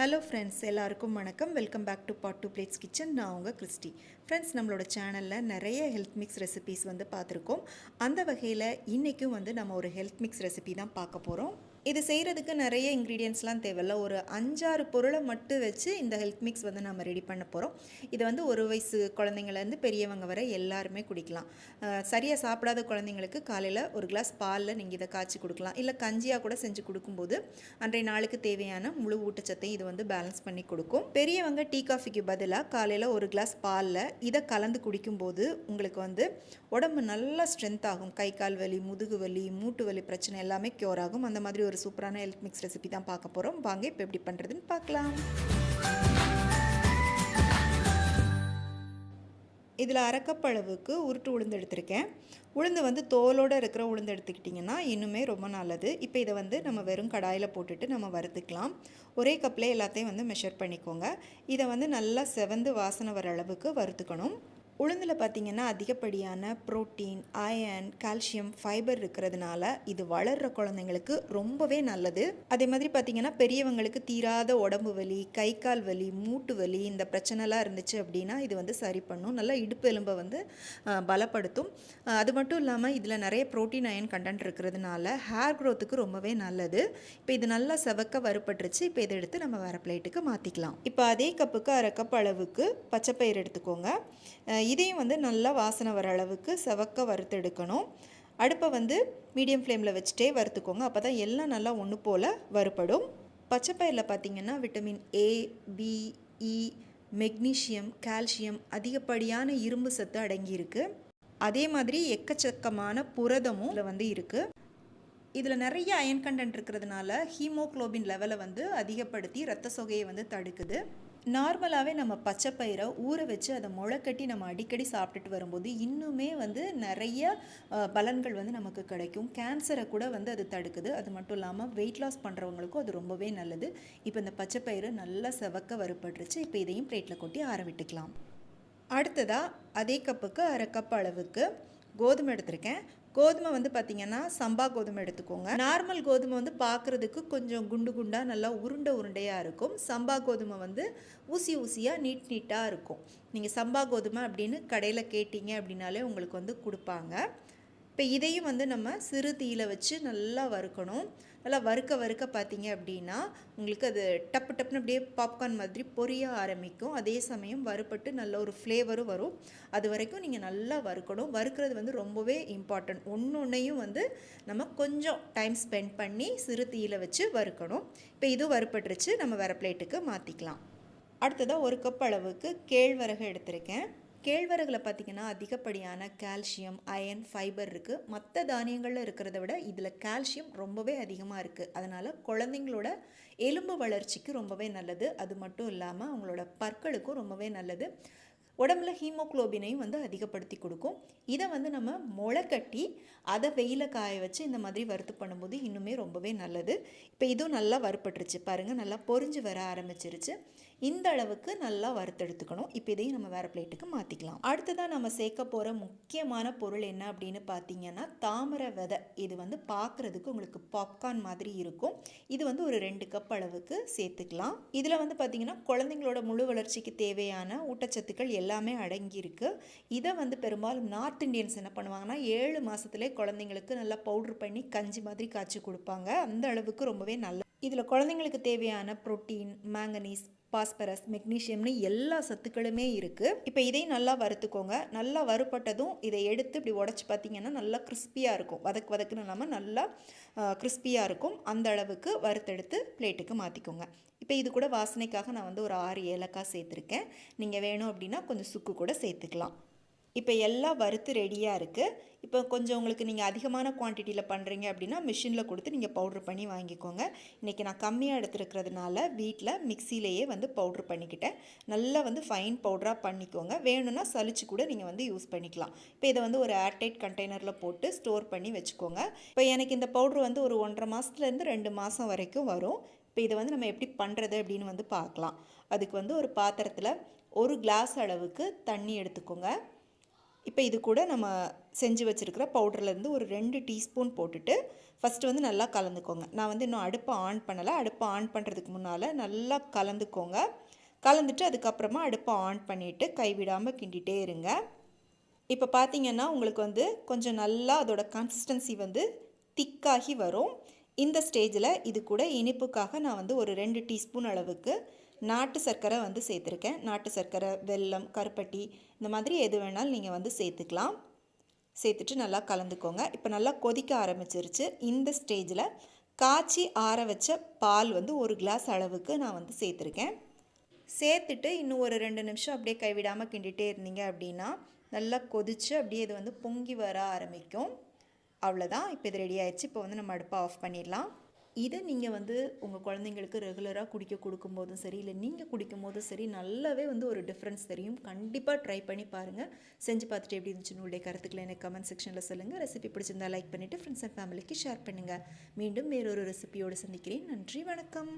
Hello friends எல்லாருக்கும் வணக்கம். Welcome back to pot to plates kitchen நான் உங்கள் கிறிஸ்டி. ஃப்ரெண்ட்ஸ் நம்மளோட சேனலில் நிறைய ஹெல்த் மிக்ஸ் ரெசிபீஸ் வந்து பார்த்துருக்கோம். அந்த வகையில் இன்றைக்கும் வந்து நம்ம ஒரு ஹெல்த் மிக்ஸ் ரெசிபி தான் பார்க்க போகிறோம் இது செய்கிறதுக்கு நிறைய இன்க்ரீடியன்ஸ்லாம் தேவையில்ல. ஒரு அஞ்சாறு பொருளை மட்டும் வச்சு இந்த ஹெல்த் மிக்ஸ் வந்து நம்ம ரெடி பண்ண போகிறோம் இது வந்து ஒரு வயசு குழந்தைங்கள்லேருந்து பெரியவங்க வரை எல்லாருமே குடிக்கலாம். சரியாக சாப்பிடாத குழந்தைங்களுக்கு காலையில் ஒரு கிளாஸ் பாலில் நீங்கள் இதை காய்ச்சி கொடுக்கலாம். இல்லை கஞ்சியாக கூட செஞ்சு கொடுக்கும்போது அன்றைய நாளுக்கு தேவையான முழு ஊட்டச்சத்தையும் இது வந்து பேலன்ஸ் பண்ணி கொடுக்கும். பெரியவங்க டீ காஃபிக்கு பதிலாக காலையில் ஒரு கிளாஸ் பாலில் இதை கலந்து குடிக்கும்போது உங்களுக்கு வந்து உடம்பு நல்லா ஸ்ட்ரென்த் ஆகும். கை கால் வலி முதுகு வலி மூட்டு வலி பிரச்சனை எல்லாமே க்யூர் ஆகும். அந்த மாதிரி ஒரு சூப்பரான ஹெல்த் மிக்ஸ் ரெசிபி தான் பார்க்க போகிறோம் வாங்க இப்போ எப்படி பண்ணுறதுன்னு பார்க்கலாம். இதில் அரைக்கப்பளவுக்கு உருட்டு உளுந்து எடுத்திருக்கேன். உளுந்து வந்து தோலோடு இருக்கிற உளுந்து எடுத்துக்கிட்டிங்கன்னா இன்னுமே ரொம்ப நல்லது. இப்போ இதை வந்து நம்ம வெறும் கடாயில் போட்டுட்டு நம்ம வறுத்துக்கலாம். ஒரே கப்பில் எல்லாத்தையும் வந்து மெஷர் பண்ணிக்கோங்க. இதை வந்து நல்லா செவந்து வாசனை வர அளவுக்கு வறுத்துக்கணும். உளுந்தில் பார்த்திங்கன்னா அதிகப்படியான ப்ரோட்டீன் அயன் கால்சியம் ஃபைபர் இருக்கிறதுனால இது வளர்கிற குழந்தைங்களுக்கு ரொம்பவே நல்லது. அதே மாதிரி பார்த்திங்கன்னா பெரியவங்களுக்கு தீராத உடம்பு வலி கை கால் வலி மூட்டு வலி இந்த பிரச்சனைலாம் இருந்துச்சு அப்படின்னா இது வந்து சரி பண்ணும். நல்லா இடுப்பு எலும்பை வந்து பலப்படுத்தும். அது மட்டும் இல்லாமல் இதில் நிறைய ப்ரோட்டீன் அயன் கண்டென்ட் இருக்கிறதுனால ஹேர் க்ரோத்துக்கு ரொம்பவே நல்லது. இப்போ இது நல்லா செவக்க வறுப்பட்டுருச்சு இப்போ இதை எடுத்து நம்ம வேறு பிளேட்டுக்கு மாற்றிக்கலாம் இப்போ அதே கப்புக்கு அரை கப் அளவுக்கு பச்சைப்பயிர் எடுத்துக்கோங்க. இதையும் வந்து நல்லா வாசனை வர அளவுக்கு செவக்க வறுத்தெடுக்கணும் அடுப்பை வந்து மீடியம் ஃப்ளேமில் வச்சுட்டே வறுத்துக்கோங்க. அப்போ தான் எல்லாம் நல்லா ஒன்று போல் வறுப்படும் பச்சைப்பயிரில் பார்த்திங்கன்னா vitamin A B E e, magnesium calcium அதிகப்படியான இரும்பு சத்து அடங்கியிருக்கு. அதே மாதிரி எக்கச்சக்கமான புரதமும் இதில் வந்து இருக்குது இதில் நிறைய அயன் கண்டென்ட் இருக்கிறதுனால ஹீமோக்ளோபின் லெவலை வந்து அதிகப்படுத்தி ரத்த சொகையை வந்து தடுக்குது. நார்மலாகவே நம்ம பச்சை பயிரை ஊற வச்சு அதை முளைக்கட்டி நம்ம அடிக்கடி சாப்பிட்டுட்டு வரும்போது இன்னுமே வந்து நிறைய பலன்கள் வந்து நமக்கு கிடைக்கும். கேன்சரை கூட வந்து அது தடுக்குது. அது மட்டும் இல்லாமல் வெயிட் லாஸ் பண்ணுறவங்களுக்கும் அது ரொம்பவே நல்லது. இப்போ இந்த பச்சை பயிறு நல்லா செவக்க வறுபட்டுருச்சு. இப்போ இதையும் பிளேட்டில் கொட்டி ஆற விட்டுக்கலாம். அடுத்ததாக அதே கப்புக்கு அரை கப் அளவுக்கு கோதுமை எடுத்திருக்கேன். கோதுமை வந்து பார்த்திங்கன்னா சம்பா கோதுமை எடுத்துக்கோங்க. நார்மல் கோதுமை வந்து பார்க்குறதுக்கு கொஞ்சம் குண்டு குண்டாக நல்லா உருண்டை உருண்டையாக இருக்கும். சம்பா கோதுமை வந்து ஊசி ஊசியாக நீட் நீட்டாக இருக்கும். நீங்கள் சம்பா கோதுமை அப்படின்னு கடையில் கேட்டிங்க அப்படின்னாலே உங்களுக்கு வந்து கொடுப்பாங்க. இப்போ இதையும் வந்து நம்ம சிறு தீயில வச்சு நல்லா வறுக்கணும். நல்லா வறுக்க வறுக்க பார்த்தீங்க அப்படின்னா உங்களுக்கு அது டப்பு டப்புன்னு அப்படியே பாப்கார்ன் மாதிரி பொரிய ஆரம்பிக்கும். அதே சமயம் வறுப்பட்டு நல்ல ஒரு ஃப்ளேவரும் வரும். அது வரைக்கும் நீங்கள் நல்லா வறுக்கணும். வறுக்கிறது வந்து ரொம்பவே இம்பார்ட்டன்ட் ஒன்று ஒன்றையும் வந்து நம்ம கொஞ்சம் டைம் ஸ்பெண்ட் பண்ணி சிறு தீயில வச்சு வறுக்கணும். இப்போ இது வறுப்பட்டுருச்சு நம்ம வேறு பிளேட்டுக்கு மாற்றிக்கலாம் அடுத்ததாக ஒரு கப் அளவுக்கு கேழ்வரகு எடுத்திருக்கேன். கேழ்வரகில் பார்த்திங்கன்னா அதிகப்படியான கால்சியம் அயன் ஃபைபர் இருக்குது மற்ற தானியங்களில் இருக்கிறத விட இதில் கால்சியம் ரொம்பவே அதிகமாக இருக்குது அதனால் குழந்தைங்களோட எலும்பு வளர்ச்சிக்கு ரொம்பவே நல்லது. அது மட்டும் இல்லாமல் அவங்களோட பற்களுக்கும் ரொம்பவே நல்லது. உடம்புல ஹீமோக்ளோபினையும் வந்து அதிகப்படுத்தி கொடுக்கும். இதை வந்து நம்ம முளை கட்டி அதை வெயில காய வச்சு இந்த மாதிரி வறுத்து பண்ணும்போது இன்னுமே ரொம்பவே நல்லது. இப்போ இதுவும் நல்லா வறுப்பட்டுருச்சு பாருங்கள் நல்லா பொறிஞ்சு வர ஆரம்பிச்சிருச்சு. இந்த அளவுக்கு நல்லா வறுத்தெடுத்துக்கணும். இப்போ இதையும் நம்ம வேறு பிளேட்டுக்கு மாற்றிக்கலாம் அடுத்ததாக நம்ம சேர்க்க போகிற முக்கியமான பொருள் என்ன அப்படின்னு பார்த்தீங்கன்னா தாமரை விதை. இது வந்து பார்க்குறதுக்கு உங்களுக்கு பாப்கார்ன் மாதிரி இருக்கும். இது வந்து ஒரு ரெண்டு கப் அளவுக்கு சேர்த்துக்கலாம். இதில் வந்து பார்த்திங்கன்னா குழந்தைங்களோட முழு வளர்ச்சிக்கு தேவையான ஊட்டச்சத்துக்கள் எல்லாமே அடங்கியிருக்கு. இதை வந்து பெரும்பாலும் நார்த் இந்தியன்ஸ் என்ன பண்ணுவாங்கன்னா ஏழு மாதத்துலேயே குழந்தைங்களுக்கு நல்லா பவுட்ரு பண்ணி கஞ்சி மாதிரி காய்ச்சி கொடுப்பாங்க. அந்த அளவுக்கு ரொம்பவே நல்ல இதில் குழந்தைங்களுக்கு தேவையான ப்ரோட்டீன் மேங்கனீஸ் பாஸ்பரஸ் மெக்னீஷியம்னு எல்லா சத்துக்களுமே இருக்குது இப்போ இதையும் நல்லா வறுத்துக்கோங்க. நல்லா வறுப்பட்டதும் இதை எடுத்து இப்படி உடச்சி பார்த்தீங்கன்னா நல்லா கிறிஸ்பியாக இருக்கும். வதக்கு வதக்குன்னு இல்லாமல் நல்லா கிறிஸ்பியாக இருக்கும். அந்த அளவுக்கு வறுத்தெடுத்து பிளேட்டுக்கு மாற்றிக்கோங்க இப்போ இது கூட வாசனைக்காக நான் வந்து ஒரு ஆறு ஏலக்காய் சேர்த்துருக்கேன். நீங்கள் வேணும் அப்படின்னா கொஞ்சம் சுக்கு கூட சேர்த்துக்கலாம். இப்போ எல்லாம் வறுத்து ரெடியாக இருக்குது இப்போ கொஞ்சம் உங்களுக்கு நீங்கள் அதிகமான குவான்டிட்டியில் பண்ணுறீங்க அப்படின்னா மிஷினில் கொடுத்து நீங்கள் பவுட்ரு பண்ணி வாங்கிக்கோங்க. இன்றைக்கி நான் கம்மியாக எடுத்துருக்கிறதுனால வீட்டில் மிக்சிலேயே வந்து பவுட்ரு பண்ணிக்கிட்டேன். நல்லா வந்து ஃபைன் பவுடராக பண்ணிக்கோங்க. வேணும்னா சளிச்சு கூட நீங்கள் வந்து யூஸ் பண்ணிக்கலாம். இப்போ இதை வந்து ஒரு ஏர்டைட் கண்டெய்னரில் போட்டு ஸ்டோர் பண்ணி வச்சுக்கோங்க. இப்போ எனக்கு இந்த பவுட்ரு வந்து ஒரு ஒன்றரை மாதத்துலேருந்து ரெண்டு மாதம் வரைக்கும் வரும். இப்போ இதை வந்து நம்ம எப்படி பண்ணுறது அப்படின்னு வந்து பார்க்கலாம். அதுக்கு வந்து ஒரு பாத்திரத்தில் ஒரு கிளாஸ் அளவுக்கு தண்ணி எடுத்துக்கோங்க. இப்போ இது கூட நம்ம செஞ்சு வச்சுருக்கிற பவுடர்லேருந்து ஒரு ரெண்டு டீஸ்பூன் போட்டுட்டு ஃபஸ்ட்டு வந்து நல்லா கலந்துக்கோங்க. நான் வந்து இன்னும் அடுப்பை ஆன் பண்ணலை. அடுப்பை ஆன் பண்ணுறதுக்கு முன்னால் நல்லா கலந்துக்கோங்க. கலந்துட்டு அதுக்கப்புறமா அடுப்பை ஆன் பண்ணிவிட்டு கைவிடாமல் கிண்டிகிட்டே இருங்க. இப்போ பார்த்தீங்கன்னா உங்களுக்கு வந்து கொஞ்சம் நல்லா அதோட கன்சிஸ்டன்சி வந்து திக்காகி வரும். இந்த ஸ்டேஜில் இது கூட இனிப்புக்காக நான் வந்து ஒரு ரெண்டு டீஸ்பூன் அளவுக்கு நாட்டு சர்க்கரை வந்து சேர்த்துருக்கேன். நாட்டு சர்க்கரை வெல்லம் கருப்பட்டி இந்த மாதிரி எது வேணாலும் நீங்கள் வந்து சேர்த்துக்கலாம். சேர்த்துட்டு நல்லா கலந்துக்கோங்க. இப்போ நல்லா கொதிக்க ஆரம்பிச்சிருச்சு. இந்த ஸ்டேஜில் காய்ச்சி ஆற வச்ச பால் வந்து ஒரு கிளாஸ் அளவுக்கு நான் வந்து சேர்த்துருக்கேன். சேர்த்துட்டு இன்னும் ஒரு ரெண்டு நிமிஷம் அப்படியே கைவிடாமல் கிண்டிகிட்டே இருந்தீங்க அப்படின்னா நல்லா கொதித்து அப்படியே இது வந்து பொங்கி வர ஆரம்பிக்கும். அவ்வளோதான் இப்போ இது ரெடி ஆயிடுச்சு. இப்போ வந்து நம்ம அடுப்பை ஆஃப் பண்ணிடலாம். இதை நீங்கள் வந்து உங்கள் குழந்தைங்களுக்கு ரெகுலராக குடிக்க கொடுக்கும்போதும் சரி இல்லை நீங்கள் குடிக்கும் போதும் சரி நல்லாவே வந்து ஒரு டிஃப்ரென்ஸ் தெரியும். கண்டிப்பாக ட்ரை பண்ணி பாருங்கள் செஞ்சு பார்த்துட்டு எப்படி இருந்துச்சு உங்களுடைய கருத்துக்களை எனக்கு கமெண்ட் செக்ஷனில் சொல்லுங்கள் ரெசிபி பிடிச்சிருந்தா லைக் பண்ணிவிட்டு ஃப்ரெண்ட்ஸ் அண்ட் ஃபேமிலிக்கு ஷேர் பண்ணுங்கள் மீண்டும் வேறொரு ரெசிபியோடு சந்திக்கிறேன். நன்றி வணக்கம்.